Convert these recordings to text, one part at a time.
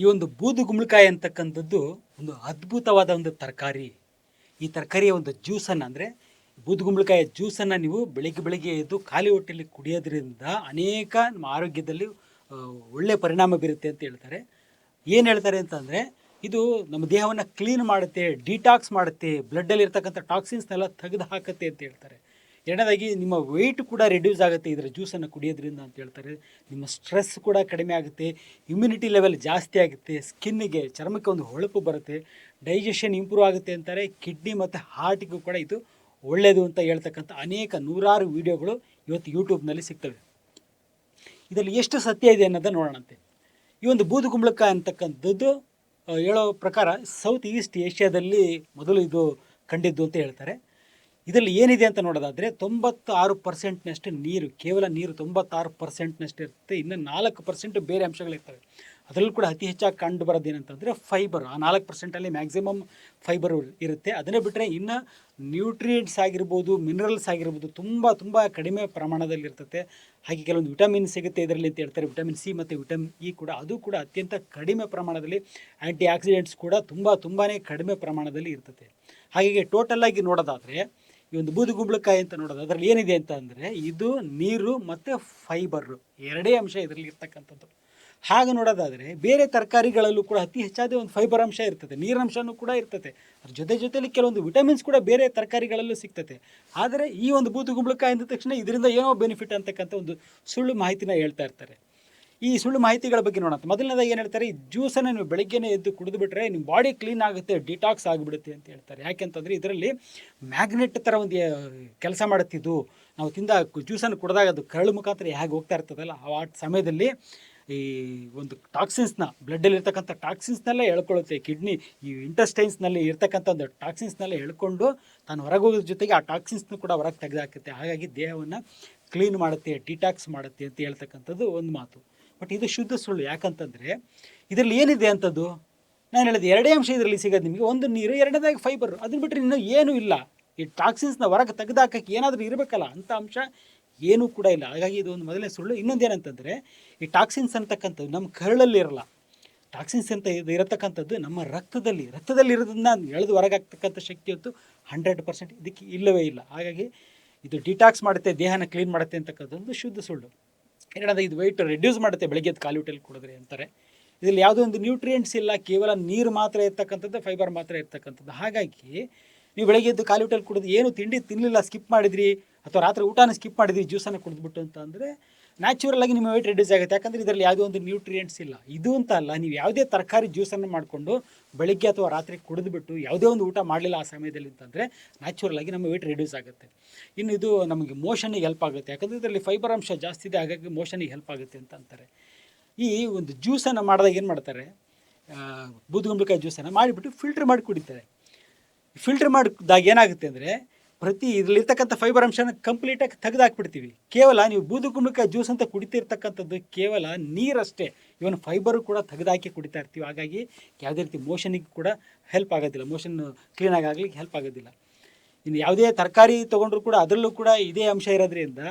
ಈ ಒಂದು ಬೂದು ಗುಂಬಳಕಾಯಿ ಅಂತಕ್ಕಂಥದ್ದು ಒಂದು ಅದ್ಭುತವಾದ ಒಂದು ತರಕಾರಿ. ಈ ತರಕಾರಿಯ ಒಂದು ಜ್ಯೂಸನ್ನು ಅಂದರೆ ಬೂದು ಗುಂಬಳಕಾಯಿಯ ಜ್ಯೂಸನ್ನು ನೀವು ಬೆಳಿಗ್ಗೆ ಬೆಳಿಗ್ಗೆ ಎದ್ದು ಖಾಲಿ ಹೊಟ್ಟೆಯಲ್ಲಿ ಕುಡಿಯೋದ್ರಿಂದ ಅನೇಕ ನಮ್ಮ ಆರೋಗ್ಯದಲ್ಲಿ ಒಳ್ಳೆಯ ಪರಿಣಾಮ ಬೀರುತ್ತೆ ಅಂತ ಹೇಳ್ತಾರೆ. ಏನು ಹೇಳ್ತಾರೆ ಅಂತಂದರೆ ಇದು ನಮ್ಮ ದೇಹವನ್ನು ಕ್ಲೀನ್ ಮಾಡುತ್ತೆ ಡಿಟಾಕ್ಸ್ ಮಾಡುತ್ತೆ ಬ್ಲಡ್ಡಲ್ಲಿ ಇರ್ತಕ್ಕಂಥ ಟಾಕ್ಸಿನ್ಸ್ನೆಲ್ಲ ತೆಗೆದು ಹಾಕುತ್ತೆ ಅಂತ ಹೇಳ್ತಾರೆ. ಎರಡನೇದಾಗಿ ನಿಮ್ಮ ವೆಯ್ಟ್ ಕೂಡ ರಿಡ್ಯೂಸ್ ಆಗುತ್ತೆ. ಇದರ ಜ್ಯೂಸನ್ನು ಕುಡಿಯೋದ್ರಿಂದ ಅಂತ ಹೇಳ್ತಾರೆ. ನಿಮ್ಮ ಸ್ಟ್ರೆಸ್ ಕೂಡ ಕಡಿಮೆ ಆಗುತ್ತೆ. ಇಮ್ಯುನಿಟಿ ಲೆವೆಲ್ ಜಾಸ್ತಿ ಆಗುತ್ತೆ. ಸ್ಕಿನ್ನಿಗೆ ಚರ್ಮಕ್ಕೆ ಒಂದು ಹೊಳಪು ಬರುತ್ತೆ. ಡೈಜೆಷನ್ ಇಂಪ್ರೂವ್ ಆಗುತ್ತೆ ಅಂತಾರೆ. ಕಿಡ್ನಿ ಮತ್ತು ಹಾರ್ಟಿಗೂ ಕೂಡ ಇದು ಒಳ್ಳೆಯದು ಅಂತ ಹೇಳ್ತಕ್ಕಂಥ ಅನೇಕ ನೂರಾರು ವೀಡಿಯೋಗಳು ಇವತ್ತು ಯೂಟ್ಯೂಬ್ನಲ್ಲಿ ಸಿಗ್ತವೆ. ಇದರಲ್ಲಿ ಎಷ್ಟು ಸತ್ಯ ಇದೆ ಅನ್ನೋದನ್ನು ನೋಡೋಣಂತೆ. ಈ ಒಂದು ಬೂದು ಕುಂಬಳಕಾಯಿ ಅಂತಕ್ಕಂಥದ್ದು ಹೇಳೋ ಪ್ರಕಾರ ಸೌತ್ ಈಸ್ಟ್ ಏಷ್ಯಾದಲ್ಲಿ ಮೊದಲು ಇದು ಕಂಡಿದ್ದು ಅಂತ ಹೇಳ್ತಾರೆ. ಇದರಲ್ಲಿ ಏನಿದೆ ಅಂತ ನೋಡೋದಾದರೆ ತೊಂಬತ್ತಾರು ಪರ್ಸೆಂಟ್ನಷ್ಟು ನೀರು, ಕೇವಲ ನೀರು ತೊಂಬತ್ತಾರು ಪರ್ಸೆಂಟ್ನಷ್ಟು ಇರುತ್ತೆ ಇನ್ನು ನಾಲ್ಕು ಪರ್ಸೆಂಟ್ ಬೇರೆ ಅಂಶಗಳಿರ್ತವೆ. ಅದರಲ್ಲೂ ಕೂಡ ಅತಿ ಹೆಚ್ಚಾಗಿ ಕಂಡು ಬರೋದು ಏನಂತಂದರೆ ಫೈಬರ್ ಆ ನಾಲ್ಕು ಪರ್ಸೆಂಟಲ್ಲಿ ಮ್ಯಾಕ್ಸಿಮಮ್ ಫೈಬರ್ ಇರುತ್ತೆ. ಅದನ್ನೇ ಬಿಟ್ಟರೆ ಇನ್ನು ನ್ಯೂಟ್ರಿಯೆಂಟ್ಸ್ ಆಗಿರ್ಬೋದು ಮಿನರಲ್ಸ್ ಆಗಿರ್ಬೋದು ತುಂಬ ತುಂಬ ಕಡಿಮೆ ಪ್ರಮಾಣದಲ್ಲಿ ಇರ್ತದೆ ಹಾಗೆ ಕೆಲವೊಂದು ವಿಟಮಿನ್ ಸಿಗುತ್ತೆ ಇದರಲ್ಲಿ ಅಂತ ಹೇಳ್ತಾರೆ. ವಿಟಮಿನ್ ಸಿ ಮತ್ತು ವಿಟಮಿನ್ ಇ ಕೂಡ ಅದು ಕೂಡ ಅತ್ಯಂತ ಕಡಿಮೆ ಪ್ರಮಾಣದಲ್ಲಿ ಆ್ಯಂಟಿ ಆಕ್ಸಿಡೆಂಟ್ಸ್ ಕೂಡ ತುಂಬ ತುಂಬಾ ಕಡಿಮೆ ಪ್ರಮಾಣದಲ್ಲಿ ಇರ್ತದೆ. ಹಾಗೆ ಟೋಟಲ್ ಆಗಿ ನೋಡೋದಾದರೆ ಈ ಒಂದು ಬೂದು ಗುಂಬಳಕಾಯಿ ಅಂತ ನೋಡೋದು, ಅದರಲ್ಲಿ ಏನಿದೆ ಅಂತ ಅಂದರೆ ಇದು ನೀರು ಮತ್ತು ಫೈಬರ್ ಎರಡೇ ಅಂಶ ಇದರಲ್ಲಿ ಇರ್ತಕ್ಕಂಥದ್ದು. ಹಾಗೆ ನೋಡೋದಾದರೆ ಬೇರೆ ತರಕಾರಿಗಳಲ್ಲೂ ಕೂಡ ಅತಿ ಹೆಚ್ಚಾದ ಒಂದು ಫೈಬರ್ ಅಂಶ ಇರ್ತದೆ ನೀರಿನಂಶನೂ ಕೂಡ ಇರ್ತದೆ. ಅದ್ರ ಜೊತೆ ಜೊತೆಲಿ ಕೆಲವೊಂದು ವಿಟಮಿನ್ಸ್ ಕೂಡ ಬೇರೆ ತರಕಾರಿಗಳಲ್ಲೂ ಸಿಗ್ತದೆ. ಆದರೆ ಈ ಒಂದು ಬೂದು ಗುಂಬಳಕಾಯಿ ಅಂದ ತಕ್ಷಣ ಇದರಿಂದ ಏನೋ ಬೆನಿಫಿಟ್ ಅಂತಕ್ಕಂಥ ಒಂದು ಸುಳ್ಳು ಮಾಹಿತಿನ ಹೇಳ್ತಾ ಇರ್ತಾರೆ. ಈ ಸುಳ್ಳು ಮಾಹಿತಿಗಳ ಬಗ್ಗೆ ನೋಡೋಣ. ಮೊದಲನೇದಾಗಿ ಏನು ಹೇಳ್ತಾರೆ, ಈ ಜ್ಯೂಸನ್ನು ನೀವು ಬೆಳಗ್ಗೆನೇ ಎದ್ದು ಕುಡಿದು ಬಿಟ್ರೆ ನಿಮ್ಮ ಬಾಡಿ ಕ್ಲೀನ್ ಆಗುತ್ತೆ, ಡಿಟಾಕ್ಸ್ ಆಗಿಬಿಡುತ್ತೆ ಅಂತ ಹೇಳ್ತಾರೆ. ಯಾಕೆಂತಂದರೆ ಇದರಲ್ಲಿ ಮ್ಯಾಗ್ನೆಟ್ ಥರ ಒಂದು ಕೆಲಸ ಮಾಡುತ್ತಿದ್ದು ನಾವು ತಿಂದ ಜ್ಯೂಸನ್ನು ಕುಡಿದಾಗ ಅದು ಕರಳು ಮುಖಾಂತರ ಹೇಗೆ ಹೋಗ್ತಾ ಇರ್ತದಲ್ಲ, ಆ ಸಮಯದಲ್ಲಿ ಈ ಒಂದು ಟಾಕ್ಸಿನ್ಸ್ನ ಬ್ಲಡ್ಡಲ್ಲಿ ಇರ್ತಕ್ಕಂಥ ಟಾಕ್ಸಿನ್ಸ್ನೆಲ್ಲ ಹೇಳ್ಕೊಳ್ಳುತ್ತೆ ಕಿಡ್ನಿ ಈ ಇಂಟೆಸ್ಟೈನ್ಸ್ನಲ್ಲಿ ಇರ್ತಕ್ಕಂಥ ಒಂದು ಟಾಕ್ಸಿನ್ಸ್ನೆಲ್ಲ ಎಳ್ಕೊಂಡು ತಾನು ಹೊರಗೆ ಹೋಗೋದ್ರ ಜೊತೆಗೆ ಆ ಟಾಕ್ಸಿನ್ಸ್ನ ಕೂಡ ಹೊರಗೆ ತೆಗೆದಾಕುತ್ತೆ. ಹಾಗಾಗಿ ದೇಹವನ್ನು ಕ್ಲೀನ್ ಮಾಡುತ್ತೆ, ಡಿಟಾಕ್ಸ್ ಮಾಡುತ್ತೆ ಅಂತ ಹೇಳ್ತಕ್ಕಂಥದ್ದು ಒಂದು ಮಾತು. ಬಟ್ ಇದು ಶುದ್ಧ ಸುಳ್ಳು. ಯಾಕಂತಂದರೆ ಇದರಲ್ಲಿ ಏನಿದೆ ಅಂಥದ್ದು ನಾನು ಹೇಳಿದೆ ಎರಡೇ ಅಂಶ ಇದರಲ್ಲಿ ಸಿಗೋದು ನಿಮಗೆ. ಒಂದು ನೀರು, ಎರಡನೇದಾಗಿ ಫೈಬರ್ ಅದನ್ನ ಬಿಟ್ಟರೆ ಇನ್ನೂ ಏನೂ ಇಲ್ಲ. ಈ ಟಾಕ್ಸಿನ್ಸ್ನ ಹೊರಗೆ ತೆಗೆದಾಕಕ್ಕೆ ಏನಾದರೂ ಇರಬೇಕಲ್ಲ ಅಂಥ ಅಂಶ ಏನೂ ಕೂಡ ಇಲ್ಲ. ಹಾಗಾಗಿ ಇದು ಒಂದು ಮೊದಲನೇ ಸುಳ್ಳು. ಇನ್ನೊಂದು ಏನಂತಂದರೆ, ಈ ಟಾಕ್ಸಿನ್ಸ್ ಅಂತಕ್ಕಂಥದ್ದು ನಮ್ಮ ಕರಳಲ್ಲಿ ಇರಲ್ಲ. ಟಾಕ್ಸಿನ್ಸ್ ಅಂತ ಇದು ಇರತಕ್ಕಂಥದ್ದು ನಮ್ಮ ರಕ್ತದಲ್ಲಿ. ರಕ್ತದಲ್ಲಿ ಇರೋದನ್ನ ಎಳೆದು ಹೊರಗೆ ಹಾಕ್ತಕ್ಕಂಥ ಶಕ್ತಿ ಹೊತ್ತು ಹಂಡ್ರೆಡ್ ಪರ್ಸೆಂಟ್ ಇದಕ್ಕೆ ಇಲ್ಲವೇ ಇಲ್ಲ. ಹಾಗಾಗಿ ಇದು ಡಿಟಾಕ್ಸ್ ಮಾಡುತ್ತೆ, ದೇಹನ ಕ್ಲೀನ್ ಮಾಡುತ್ತೆ ಅಂತಕ್ಕಂಥದ್ದು ಶುದ್ಧ ಸುಳ್ಳು. ಎರಡನೇದು ಇದು ವೆಯ್ಟ್ ರೆಡ್ಯೂಸ್ ಮಾಡುತ್ತೆ ಬೆಳಗ್ಗೆ ಎದ್ದು ಖಾಲಿ ಹೊಟ್ಟೆಲಿ ಕುಡಿದ್ರೆ ಅಂತಾರೆ. ಇದರಲ್ಲಿ ಯಾವುದೇ ಒಂದು ನ್ಯೂಟ್ರಿಯೆಂಟ್ಸ್ ಇಲ್ಲ, ಕೇವಲ ನೀರು ಮಾತ್ರ ಇರ್ತಕ್ಕಂಥದ್ದು ಫೈಬರ್ ಮಾತ್ರ ಇರ್ತಕ್ಕಂಥದ್ದು. ಹಾಗಾಗಿ ನೀವು ಬೆಳಗ್ಗೆ ಎದ್ದು ಖಾಲಿ ಹೊಟ್ಟೆಲಿ ಕುಡಿದು ಏನು ತಿಂಡಿ ತಿನ್ನಲಿಲ್ಲ ಸ್ಕಿಪ್ ಮಾಡಿದ್ರಿ, ಅಥವಾ ರಾತ್ರಿ ಊಟನ ಸ್ಕಿಪ್ ಮಾಡಿದ್ರಿ ಜ್ಯೂಸನ್ನು ಕುಡಿದ್ಬಿಟ್ಟು ಅಂತ ಅಂದರೆ ನ್ಯಾಚುರಲ್ ಆಗಿ ನಿಮ್ಮ ವೆಯ್ಟ್ ರೆಡ್ಯೂಸ್ ಆಗುತ್ತೆ. ಯಾಕಂದ್ರೆ ಇದರಲ್ಲಿ ಯಾವುದೇ ಒಂದು ನ್ಯೂಟ್ರಿಯೆಂಟ್ಸ್ ಇಲ್ಲ. ಇದು ಅಂತ ಅಲ್ಲ, ನೀವು ಯಾವುದೇ ತರಕಾರಿ ಜ್ಯೂಸನ್ನು ಮಾಡಿಕೊಂಡು ಬೆಳಗ್ಗೆ ಅಥವಾ ರಾತ್ರಿ ಕುಡಿದ್ಬಿಟ್ಟು ಯಾವುದೇ ಒಂದು ಊಟ ಮಾಡಲಿಲ್ಲ ಆ ಸಮಯದಲ್ಲಿ ಅಂತಂದರೆ ನ್ಯಾಚುರಲ್ ಆಗಿ ನಮ್ಮ ವೆಯ್ಟ್ ರೆಡ್ಯೂಸ್ ಆಗುತ್ತೆ. ಇನ್ನು ಇದು ನಮಗೆ ಮೋಷನ್ಗೆ ಹೆಲ್ಪ್ ಆಗುತ್ತೆ. ಯಾಕಂದರೆ ಇದರಲ್ಲಿ ಫೈಬರ್ ಅಂಶ ಜಾಸ್ತಿ ಇದೆ, ಹಾಗಾಗಿ ಮೋಷನಿಗೆ ಹೆಲ್ಪ್ ಆಗುತ್ತೆ ಅಂತ ಅಂತಾರೆ. ಈ ಒಂದು ಜ್ಯೂಸನ್ನು ಮಾಡಿದಾಗ ಏನು ಮಾಡ್ತಾರೆ? ಬೂದುಗುಂಬಳಕಾಯಿ ಜ್ಯೂಸನ್ನು ಮಾಡಿಬಿಟ್ಟು ಫಿಲ್ಟರ್ ಮಾಡಿ ಕುಡಿತಾರೆ. ಫಿಲ್ಟರ್ ಮಾಡಿದಾಗ ಏನಾಗುತ್ತೆ ಅಂದರೆ ಪ್ರತಿ ಇದರಲ್ಲಿರ್ತಕ್ಕಂಥ ಫೈಬರ್ ಅಂಶನ ಕಂಪ್ಲೀಟಾಗಿ ತೆಗೆದಾಕ್ಬಿಡ್ತೀವಿ. ಕೇವಲ ನೀವು ಬೂದು ಕುಂಬಳಕಾಯಿ ಜ್ಯೂಸ್ ಅಂತ ಕುಡಿತಿರ್ತಕ್ಕಂಥದ್ದು ಕೇವಲ ನೀರಷ್ಟೇ ಇವನ್ ಫೈಬರ್ ಕೂಡ ತೆಗೆದಾಕಿ ಕುಡಿತಾ ಇರ್ತೀವಿ. ಹಾಗಾಗಿ ಯಾವುದೇ ರೀತಿ ಮೋಷನಿಗೆ ಕೂಡ ಹೆಲ್ಪ್ ಆಗೋದಿಲ್ಲ. ಮೋಷನ್ ಕ್ಲೀನಾಗಿ ಆಗಲಿಕ್ಕೆ ಹೆಲ್ಪ್ ಆಗೋದಿಲ್ಲ. ಇನ್ನು ಯಾವುದೇ ತರಕಾರಿ ತೊಗೊಂಡ್ರು ಕೂಡ ಅದರಲ್ಲೂ ಕೂಡ ಇದೇ ಅಂಶ ಇರೋದ್ರಿಂದ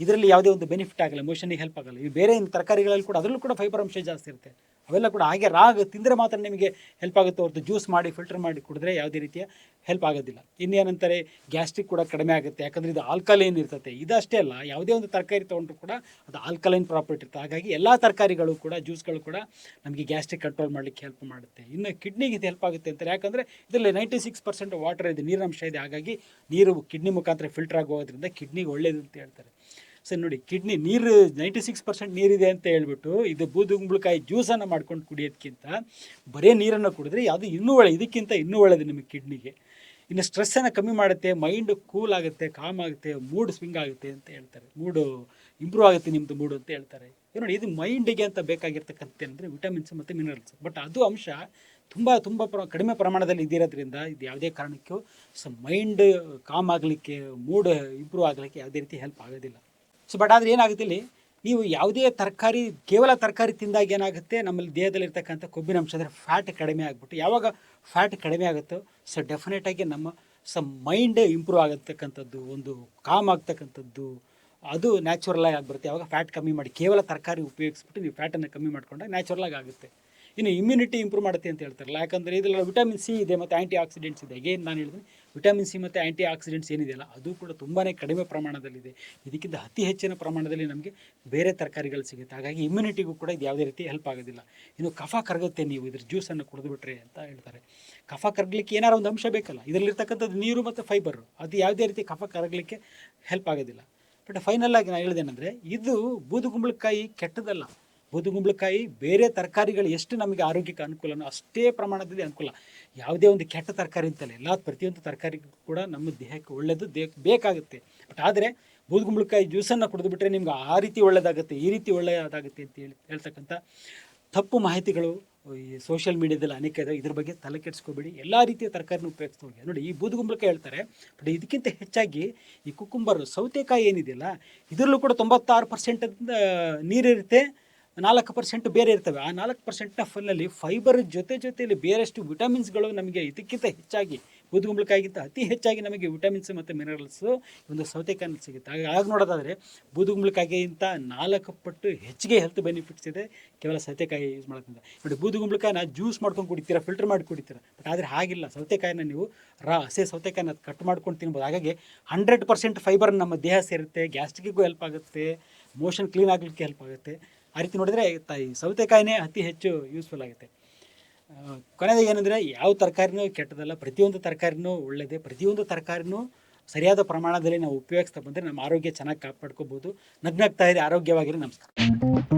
ಇದರಲ್ಲಿ ಯಾವುದೇ ಒಂದು ಬೆನಿಫಿಟ್ ಆಗಲ್ಲ ಮೋಷನಿಗೆ ಹೆಲ್ಪ್ ಆಗಲ್ಲ. ಇವು ಬೇರೆ ಇನ್ನು ತರಕಾರಿಗಳಲ್ಲಿ ಕೂಡ ಅದರಲ್ಲೂ ಕೂಡ ಫೈಬರ್ ಅಂಶ ಜಾಸ್ತಿ ಇರುತ್ತೆ. ಅವೆಲ್ಲ ಕೂಡ ಹಾಗೆ ರಾಗ ತಿಂದರೆ ಮಾತ್ರ ನಿಮಗೆ ಹೆಲ್ಪ್ ಆಗುತ್ತೆ. ಹೊರತು ಜ್ಯೂಸ್ ಮಾಡಿ ಫಿಲ್ಟರ್ ಮಾಡಿ ಕುಡಿದ್ರೆ ಯಾವುದೇ ರೀತಿಯ ಹೆಲ್ಪ್ ಆಗೋದಿಲ್ಲ. ಇನ್ನೇನಂತಾರೆ ಗ್ಯಾಸ್ಟ್ರಿಕ್ ಕೂಡ ಕಡಿಮೆ ಆಗುತ್ತೆ. ಯಾಕಂದರೆ ಇದು ಆಲ್ಕಲೈನ್ ಇರ್ತದೆ ಇದಷ್ಟೇ ಅಲ್ಲ, ಯಾವುದೇ ಒಂದು ತರಕಾರಿ ತೊಗೊಂಡ್ರು ಕೂಡ ಅದು ಆಲ್ಕಲೈನ್ ಪ್ರಾಪರ್ಟಿ ಇರುತ್ತೆ ಹಾಗಾಗಿ ಎಲ್ಲ ತರಕಾರಿಗಳು ಕೂಡ ಜ್ಯೂಸ್ಗಳು ಕೂಡ ನಮಗೆ ಗ್ಯಾಸ್ಟ್ರಿಕ್ ಕಂಟ್ರೋಲ್ ಮಾಡಲಿಕ್ಕೆ ಹೆಲ್ಪ್ ಮಾಡುತ್ತೆ. ಇನ್ನು ಕಿಡ್ನಿಗೆ ಇದು ಹೆಲ್ಪ್ ಆಗುತ್ತೆ ಅಂತಾರೆ. ಯಾಕಂದರೆ ಇದರಲ್ಲಿ ನೈಂಟಿ ಸಿಕ್ಸ್ ಪರ್ಸೆಂಟ್ ವಾಟರ್ ಇದೆ, ನೀರಿನಂಶ ಇದೆ. ಹಾಗಾಗಿ ನೀರು ಕಿಡ್ನಿ ಮುಖಾಂತರ ಫಿಲ್ಟರ್ ಆಗೋದ್ರಿಂದ ಕಿಡ್ನಿಗೆ ಒಳ್ಳೆಯದು ಅಂತ ಹೇಳ್ತಾರೆ. ಸರ್ ನೋಡಿ, ಕಿಡ್ನಿ ನೀರು ನೈಂಟಿ ಸಿಕ್ಸ್ ಪರ್ಸೆಂಟ್ ನೀರಿದೆ ಅಂತ ಹೇಳ್ಬಿಟ್ಟು ಇದು ಬೂದುಗುಂಬಳಕಾಯಿ ಜ್ಯೂಸನ್ನು ಮಾಡ್ಕೊಂಡು ಕುಡಿಯೋದಕ್ಕಿಂತ ಬರೀ ನೀರನ್ನು ಕುಡಿದ್ರೆ ಅದು ಇನ್ನೂ ಒಳ್ಳೆ, ಇದಕ್ಕಿಂತ ಇನ್ನೂ ಒಳ್ಳೆಯದು ನಿಮಗೆ ಕಿಡ್ನಿಗೆ. ಇನ್ನು ಸ್ಟ್ರೆಸ್ಸನ್ನು ಕಮ್ಮಿ ಮಾಡುತ್ತೆ ಮೈಂಡ್ ಕೂಲ್ ಆಗುತ್ತೆ ಕಾಮ್ ಆಗುತ್ತೆ ಮೂಡ್ ಸ್ವಿಂಗ್ ಆಗುತ್ತೆ ಅಂತ ಹೇಳ್ತಾರೆ. ಮೂಡು ಇಂಪ್ರೂವ್ ಆಗುತ್ತೆ ನಿಮ್ಮದು ಮೂಡು ಅಂತ ಹೇಳ್ತಾರೆ. ನೋಡಿ, ಇದು ಮೈಂಡಿಗೆ ಅಂತ ಬೇಕಾಗಿರ್ತಕ್ಕಂಥ ಅಂದರೆ ವಿಟಮಿನ್ಸ್ ಮತ್ತು ಮಿನರಲ್ಸ್ ಬಟ್ ಅದು ಅಂಶ ತುಂಬ ತುಂಬ ಪ್ರ, ಕಡಿಮೆ ಪ್ರಮಾಣದಲ್ಲಿ ಇದ್ದಿರೋದ್ರಿಂದ ಇದು ಯಾವುದೇ ಕಾರಣಕ್ಕೂ ಸೊ ಮೈಂಡ್ ಕಾಮ್ ಆಗಲಿಕ್ಕೆ ಮೂಡ್ ಇಂಪ್ರೂವ್ ಆಗಲಿಕ್ಕೆ ಯಾವುದೇ ರೀತಿ ಹೆಲ್ಪ್ ಆಗೋದಿಲ್ಲ. ಸೊ ಬಟ್ ಆದರೆ ಏನಾಗುತ್ತೆ ಇಲ್ಲಿ? ನೀವು ಯಾವುದೇ ತರಕಾರಿ, ಕೇವಲ ತರಕಾರಿ ತಿಂದಾಗ ಏನಾಗುತ್ತೆ? ನಮ್ಮಲ್ಲಿ ದೇಹದಲ್ಲಿರ್ತಕ್ಕಂಥ ಕೊಬ್ಬಿನ ಅಂಶ ಅಂದರೆ ಫ್ಯಾಟ್ ಕಡಿಮೆ ಆಗಿಬಿಟ್ಟು, ಯಾವಾಗ ಫ್ಯಾಟ್ ಕಡಿಮೆ ಆಗುತ್ತೋ ಸೊ ಡೆಫಿನೆಟಾಗಿ ನಮ್ಮ ಸ ಮೈಂಡ್ ಇಂಪ್ರೂವ್ ಆಗತಕ್ಕಂಥದ್ದು, ಒಂದು ಕಾಮ್ ಆಗ್ತಕ್ಕಂಥದ್ದು, ಅದು ನ್ಯಾಚುರಲ್ ಆಗಿ ಆಗಿಬಿಡುತ್ತೆ. ಯಾವಾಗ ಫ್ಯಾಟ್ ಕಮ್ಮಿ ಮಾಡಿ, ಕೇವಲ ತರಕಾರಿ ಉಪಯೋಗಿಸ್ಬಿಟ್ಟು ನೀವು ಫ್ಯಾಟನ್ನು ಕಮ್ಮಿ ಮಾಡ್ಕೊಂಡಾಗ ನ್ಯಾಚುರಲ್ ಆಗಿ ಆಗುತ್ತೆ. ಇನ್ನು ಇಮ್ಯುನಿಟಿ ಇಂಪ್ರೂವ್ ಮಾಡುತ್ತೆ ಅಂತ ಹೇಳ್ತಾರಲ್ಲ. ಯಾಕಂದರೆ ಇದರಲ್ಲಿ ವಿಟಮಿನ್ ಸಿ ಇದೆ ಮತ್ತು ಆ್ಯಂಟಿ ಆಕ್ಸಿಡೆಂಟ್ಸ್ ಇದೆ. ಅಗೇನ್ ನಾನು ಹೇಳಿದ್ರೆ ವಿಟಮಿನ್ ಸಿ ಮತ್ತು ಆ್ಯಂಟಿ ಆಕ್ಸಿಡೆಂಟ್ಸ್ ಏನಿದೆಯಲ್ಲ, ಅದು ಕೂಡ ತುಂಬಾ ಕಡಿಮೆ ಪ್ರಮಾಣದಲ್ಲಿದೆ. ಇದಕ್ಕಿಂತ ಅತಿ ಹೆಚ್ಚಿನ ಪ್ರಮಾಣದಲ್ಲಿ ನಮಗೆ ಬೇರೆ ತರಕಾರಿಗಳು ಸಿಗುತ್ತೆ. ಹಾಗಾಗಿ ಇಮ್ಯುನಿಟಿಗೂ ಕೂಡ ಇದು ಯಾವುದೇ ರೀತಿ ಹೆಲ್ಪ್ ಆಗೋದಿಲ್ಲ. ಇನ್ನು ಕಫ ಕರಗುತ್ತೆ ನೀವು, ಇದ್ರ ಜ್ಯೂಸನ್ನು ಕುಡಿದ್ಬಿಟ್ರೆ ಅಂತ ಹೇಳ್ತಾರೆ. ಕಫ ಕರಗಲಿಕ್ಕೆ ಏನಾರು ಒಂದು ಅಂಶ ಬೇಕಲ್ಲ. ಇದರಲ್ಲಿರ್ತಕ್ಕಂಥದ್ದು ನೀರು ಮತ್ತು ಫೈಬರು ಅದು ಯಾವುದೇ ರೀತಿ ಕಫ ಕರಗಲಿಕ್ಕೆ ಹೆಲ್ಪ್ ಆಗೋದಿಲ್ಲ. ಬಟ್ ಫೈನಲ್ ಆಗಿ ನಾನು ಹೇಳಿದೇನೆಂದರೆ, ಇದು ಬೂದುಗುಂಬಳಕಾಯಿ ಕೆಟ್ಟದಲ್ಲ ಬೂದುಗುಂಬಳಕಾಯಿ ಬೇರೆ ತರಕಾರಿಗಳು ಎಷ್ಟು ನಮಗೆ ಆರೋಗ್ಯಕ್ಕೆ ಅನುಕೂಲನೋ ಅಷ್ಟೇ ಪ್ರಮಾಣದಲ್ಲಿ ಅನುಕೂಲ. ಯಾವುದೇ ಒಂದು ಕೆಟ್ಟ ತರಕಾರಿ ಅಂತಲ್ಲ ಎಲ್ಲ ಪ್ರತಿಯೊಂದು ತರಕಾರಿಗೂ ಕೂಡ ನಮ್ಮ ದೇಹಕ್ಕೆ ಒಳ್ಳೆಯದು ದೇ, ಬೇಕಾಗುತ್ತೆ. ಬಟ್ ಆದರೆ ಬೂದುಗುಂಬಳಕಾಯಿ ಜ್ಯೂಸನ್ನು ಕುಡಿದುಬಿಟ್ರೆ ನಿಮ್ಗೆ ಆ ರೀತಿ ಒಳ್ಳೆಯದಾಗುತ್ತೆ ಈ ರೀತಿ ಒಳ್ಳೆಯದಾಗುತ್ತೆ ಅಂತ ಹೇಳಿ, ಹೇಳ್ತಕ್ಕಂಥ ತಪ್ಪು ಮಾಹಿತಿಗಳು ಈ ಸೋಷಿಯಲ್ ಮೀಡಿಯಾದಲ್ಲಿ ಅನೇಕ ಇದೆ. ಇದ್ರ ಬಗ್ಗೆ ತಲೆ ಕೆಡಿಸ್ಕೋಬೇಡಿ. ಎಲ್ಲ ರೀತಿಯ ತರಕಾರಿನ ಉಪಯೋಗಿಸ್ತಾ ನೋಡಿ, ಈ ಬೂದುಗುಂಬಳಕಾಯಿ ಹೇಳ್ತಾರೆ ಬಟ್ ಇದಕ್ಕಿಂತ ಹೆಚ್ಚಾಗಿ ಈ ಕುಕುಂಬರ್ ಸೌತೆಕಾಯಿ ಏನಿದೆಯಲ್ಲ, ಇದರಲ್ಲೂ ಕೂಡ ತೊಂಬತ್ತಾರು ಪರ್ಸೆಂಟ್ ನೀರಿರುತ್ತೆ. ನಾಲ್ಕು ಪರ್ಸೆಂಟ್ ಬೇರೆ ಇರ್ತವೆ. ಆ ನಾಲ್ಕು ಪರ್ಸೆಂಟ್ನ ಫುಲ್ಲಲ್ಲಿ ಫೈಬರ್ ಜೊತೆ ಜೊತೆಯಲ್ಲಿ ಬೇರೆಷ್ಟು ವಿಟಮಿನ್ಸ್ಗಳು ನಮಗೆ ಇದಕ್ಕಿಂತ ಹೆಚ್ಚಾಗಿ, ಬೂದುಗುಂಬಳಕಾಯಿಗಿಂತ ಅತಿ ಹೆಚ್ಚಾಗಿ ನಮಗೆ ವಿಟಮಿನ್ಸ್ ಮತ್ತು ಮಿನರಲ್ಸು ಒಂದು ಸೌತೆಕಾಯಿನಲ್ಲಿ ಸಿಗುತ್ತೆ. ಹಾಗೆ ಆಗ ನೋಡೋದಾದರೆ ಬೂದುಗುಂಬಳಕಾಯಿಗಿಂತ ನಾಲ್ಕು ಪಟ್ಟು ಹೆಚ್ಚಿಗೆ ಹೆಲ್ತ್ ಬೆನಿಫಿಟ್ಸ್ ಇದೆ. ಕೇವಲ ಸೌತೆಕಾಯಿ ಯೂಸ್ ಮಾಡೋದ್ರಿಂದ. ನೋಡಿ, ಬೂದುಗುಂಬಳಕಾಯಿನ ಜ್ಯೂಸ್ ಮಾಡ್ಕೊಂಡು ಕುಡಿತೀರಾ ಫಿಲ್ಟರ್ ಮಾಡಿ ಕುಡಿತೀರಾ? ಬಟ್ ಆದರೆ ಹಾಗಿಲ್ಲ. ಸೌತೆಕಾಯಿನ ನೀವು ರಾ, ಹಸೆ ಸೌತೆಕಾಯಿನ ಕಟ್ ಮಾಡ್ಕೊಂಡು ತಿನ್ಬೋದು. ಹಾಗಾಗಿ ಹಂಡ್ರೆಡ್ ಪರ್ಸೆಂಟ್ ಫೈಬರ್ ನಮ್ಮ ದೇಹ ಸೇರುತ್ತೆ ಗ್ಯಾಸ್ಟ್ರಿಕ್ಗೂ ಹೆಲ್ಪ್ ಆಗುತ್ತೆ ಮೋಷನ್ ಕ್ಲೀನ್ ಆಗಲಿಕ್ಕೆ ಹೆಲ್ಪ್ ಆಗುತ್ತೆ. ಆ ರೀತಿ ನೋಡಿದರೆ ತಾಯಿ ಸೌತೆಕಾಯಿನೇ ಅತಿ ಹೆಚ್ಚು ಯೂಸ್ಫುಲ್ ಆಗುತ್ತೆ. ಕೊನೆಯದಾಗಿ ಏನಂದರೆ ಯಾವ ತರಕಾರಿನೂ ಕೆಟ್ಟದಲ್ಲ ಪ್ರತಿಯೊಂದು ತರಕಾರಿನೂ ಒಳ್ಳೆಯದೇ ಪ್ರತಿಯೊಂದು ತರಕಾರಿನೂ ಸರಿಯಾದ ಪ್ರಮಾಣದಲ್ಲಿ ನಾವು ಉಪಯೋಗಿಸ್ತಾ ಬಂದರೆ ನಮ್ಮ ಆರೋಗ್ಯ ಚೆನ್ನಾಗಿ ಕಾಪಾಡ್ಕೋಬೋದು. ನಗ್ನಾಗ್ತಾ ಇದೆ ಆರೋಗ್ಯವಾಗಿರಿ, ನಮಸ್ಕಾರ.